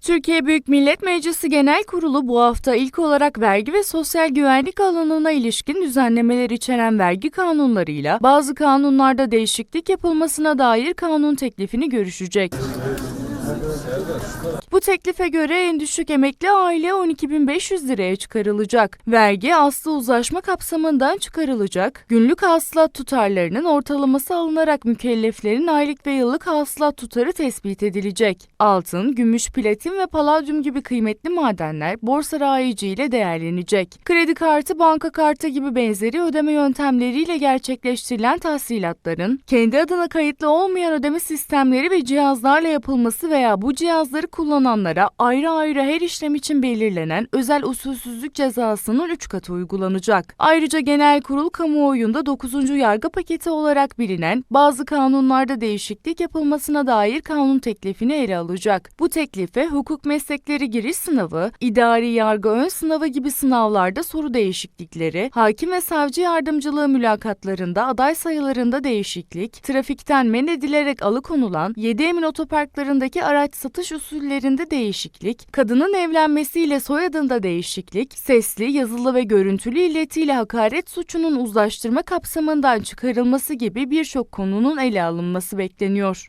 Türkiye Büyük Millet Meclisi Genel Kurulu bu hafta ilk olarak vergi ve sosyal güvenlik alanına ilişkin düzenlemeler içeren vergi kanunlarıyla bazı kanunlarda değişiklik yapılmasına dair kanun teklifini görüşecek. Bu teklife göre en düşük emekli aile 12.500 liraya çıkarılacak. Vergi aslı uzlaşma kapsamından çıkarılacak. Günlük hasılat tutarlarının ortalaması alınarak mükelleflerin aylık ve yıllık hasılat tutarı tespit edilecek. Altın, gümüş, platin ve paladyum gibi kıymetli madenler borsa rayici ile değerlenecek. Kredi kartı, banka kartı gibi benzeri ödeme yöntemleriyle gerçekleştirilen tahsilatların kendi adına kayıtlı olmayan ödeme sistemleri ve cihazlarla yapılması veya bu cihazları kullananlara ayrı ayrı her işlem için belirlenen özel usulsüzlük cezasının 3 katı uygulanacak. Ayrıca genel kurul kamuoyunda 9. yargı paketi olarak bilinen bazı kanunlarda değişiklik yapılmasına dair kanun teklifini ele alacak. Bu teklife hukuk meslekleri giriş sınavı, idari yargı ön sınavı gibi sınavlarda soru değişiklikleri, hakim ve savcı yardımcılığı mülakatlarında aday sayılarında değişiklik, trafikten men edilerek alıkonulan 7 emin otoparklarındaki araç satış usullerinde değişiklik, kadının evlenmesiyle soyadında değişiklik, sesli, yazılı ve görüntülü iletiyle hakaret suçunun uzlaştırma kapsamından çıkarılması gibi birçok konunun ele alınması bekleniyor.